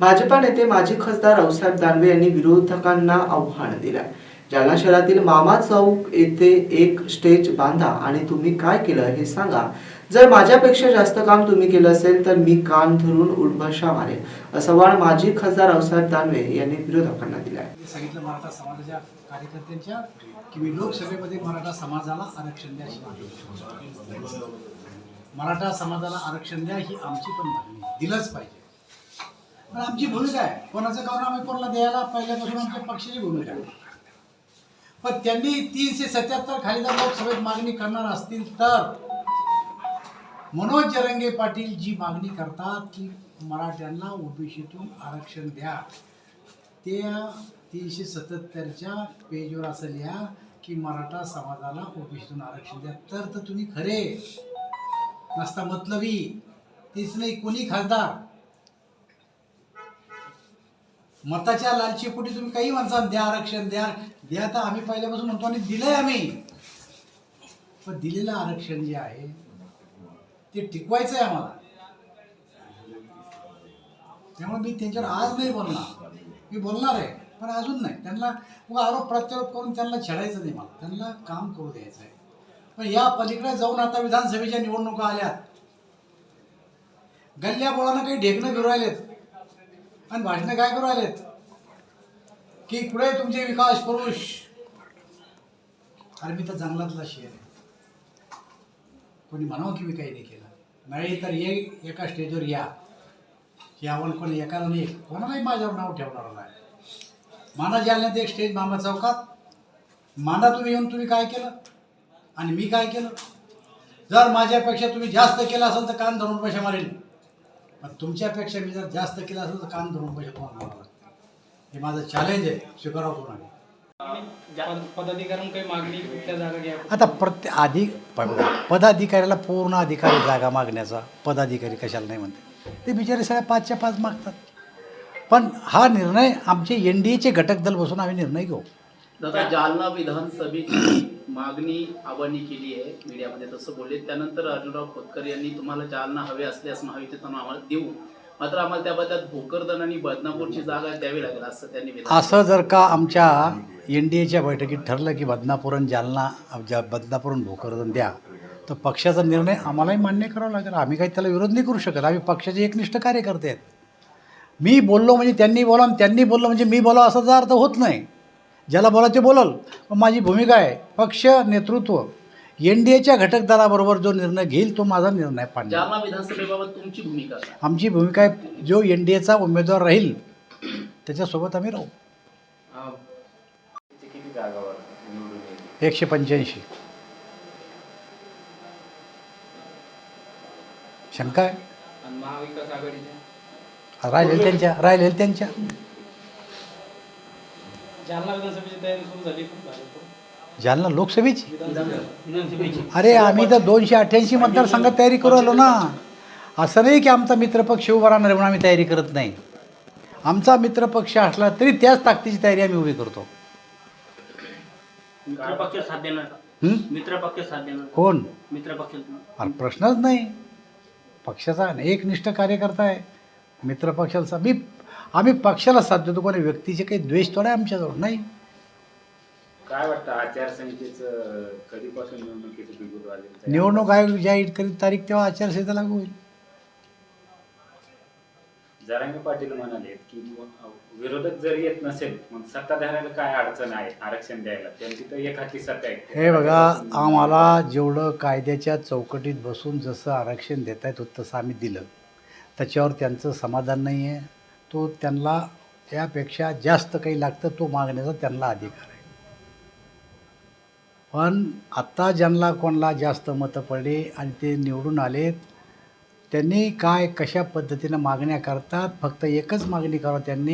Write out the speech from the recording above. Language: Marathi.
भाजपा नेते माजी खासदार रावसाहेब दानवे यांनी विरोधकांना आव्हान दिलंय जालना शहरातील मामा चौक येथे एक स्टेज बांधा आणि तुम्ही काय केलं हे सांगा. जर माझ्यापेक्षा जास्त काम तुम्ही केलं असेल तर मी कान धरून उडभाषा मारेन असं वाण माजी खासदार रावसाहेब दानवे यांनी विरोधकांना दिलाय. मी सांगितलं मराठा समाजाच्या कार्यकर्त्यांच्या की मी लोकसभेमध्ये मराठा समाजाला आरक्षण द्या मराठा समाजाला आरक्षण द्या ही आमची पण मागणी दिलंच पाहिजे. पण आमची भूमिका आहे. कोणाचं काम आम्ही कोणाला द्यायला पहिल्यापासून आमच्या पक्षाची भूमिका आहे. पण त्यांनी तीनशे सत्याहत्तर खाली जर लोकसभेत मागणी करणार असतील तर मनोज जरंगे पाटील जी मागणी करतात की मराठ्यांना ओबीसीतून आरक्षण द्या. त्या तीनशे सत्याहत्तरच्या पेजवर असं लिहा की मराठा समाजाला ओबीसीतून आरक्षण द्या. तर तर तुम्ही खरे. नसता मतलबी. तीच नाही कोणी खासदार? मताच्या लालचीपोटी तुम्ही काही माणसांना द्या आरक्षण द्या. द्या तर आम्ही पहिल्यापासून म्हणतो आणि दिलंय आम्ही. पण दिलेलं आरक्षण जे आहे ते टिकवायचं आहे आम्हाला. त्यामुळे मी त्यांच्यावर आज नाही बोलणार. मी बोलणार आहे पण अजून नाही. त्यांना उगा आरोप प्रत्यारोप करून त्यांना छेडायचं नाही मला. त्यांना काम करू द्यायचं आहे पण या पलीकडे जाऊन आता विधानसभेच्या निवडणुका आल्यात. गल्ल्या बोळानं काही ढेकणं फिरवायलेत. आणि भाषणं काय करू राहिलेत? की पुढे तुमचे विकास पुरुष? अरे मी तर जंगलातला शेर आहे. कोणी म्हणावं की मी काही नाही केलं. नाही तर ये एका स्टेजवर या. हे कोणी एकाला नाही. कोणालाही माझ्यावर नाव ठेवणार नाही. माना जालन्यात एक स्टेज मामा चौकात. मांडा तुम्ही येऊन तुम्ही काय केलं? आणि मी काय केलं? जर माझ्यापेक्षा तुम्ही जास्त केलं असेल तर कान धरून पैसे मारेल पण तुमच्यापेक्षा मी जर जास्त केलं असेल तर कान धरून पैसे कोण लागतं? हे माझं चॅलेंज आहे. स्वीकारावं कोणाने पद- पदाधिकाऱ्यांना काही मागणी कुठल्या जागा घ्या? आता प्रत्येक आधी पदाधिकाऱ्याला पूर्ण अधिकारी जागा मागण्याचा पदाधिकारी कशाला नाही म्हणते. ते बिचारे सगळ्या पाचच्या पाच मागतात. पण हा निर्णय आमचे एन डी एचे घटक दल बसून आम्ही निर्णय घेऊ. दादा जालना विधानसभेची मागणी आव्हानी केली आहे मीडियामध्ये तसं बोलले. त्यानंतर अर्जुनराव खोतकर यांनी तुम्हाला जालना हवे असल्यास महायुतीतून आम्हाला देऊ. मात्र आम्हाला त्याबद्दल भोकरदन आणि बदनापूरची जागा द्यावी लागेल असं त्यांनी असं जर का आमच्या एन डी एच्या बैठकीत ठरलं की बदनापूर आणि जालना ज्या बदनापूर भोकरदन द्या तर पक्षाचा निर्णय आम्हालाही मान्य करावा लागेल. आम्ही काही त्याला विरोध नाही करू शकत. आम्ही पक्षाचे एकनिष्ठ कार्यकर्ते आहेत. मी बोललो म्हणजे त्यांनी बोला त्यांनी बोललो म्हणजे मी बोला असा अर्थ होत नाही. ज्याला बोला ते बोलल. पण माझी भूमिका आहे पक्ष नेतृत्व. एन डी एच्या घटक दलाबरोबर जो निर्णय घेईल तो माझा निर्णय पाडणार. विधानसभेबाबत तुमची भूमिका काय? आमची भूमिका आहे जो एन डी एचा उमेदवार राहील त्याच्यासोबत आम्ही राहू. किती जागावर निवडून येईल? एकशे पंच्याऐंशी. शंका आहे? आणि महाविकास आघाडीच्या राहिलेल त्यांच्या राहिलेल त्यांच्या. जालना विधानसभेची तयारी सुरू झाली खूप झाली जालना लोकसभेची? अरे आम्ही तर दोनशे अठ्ठ्याऐंशी मतदारसंघात तयारी करू आलो ना. असं नाही की आमचा मित्रपक्ष उभा राहणार म्हणून आम्ही तयारी करत नाही. आमचा मित्रपक्ष असला तरी त्याच ताकदीची तयारी आम्ही उभी करतो. मित्रपक्ष साथ देणार का? हं? मित्रपक्ष साथ देणार कोण? मित्रपक्ष. अरे प्रश्नच नाही. पक्षाचा एकनिष्ठ कार्यकर्ता आहे. मित्रपक्षाला सा- मी आम्ही पक्षाला साथ देतो कोणी व्यक्तीचे काही द्वेष थोडा आमच्याजवळ नाही. काय वाटतं आचारसंहितेचं कधीपासून निवडणुकीचं बिगुल वाजेल निवडणूक आयोग जाहीर करीत तारीख तेव्हा आचारसंहिता लागू होईल. जरांगे पाटील म्हणाले की विरोधक जर येत नसेल मग सत्ताधाऱ्याला काय अडचण आहे आरक्षण द्यायला? त्यांची तर एक हाती सत्ता आहे. हे बघा आम्हाला जेवढं कायद्याच्या चौकटीत बसून जसं आरक्षण देता येत होतं तसं आम्ही दिलं. त्याच्यावर त्यांचं समाधान नाही आहे तो त्यांना त्यापेक्षा जास्त काही लागतं तो मागण्याचा त्यांना अधिकार आहे. पण आत्ता ज्यांना कोणाला जास्त मतं पडली आणि ते निवडून आलेत त्यांनी काय कशा पद्धतीनं मागण्या करतात फक्त एकच मागणी करावं त्यांनी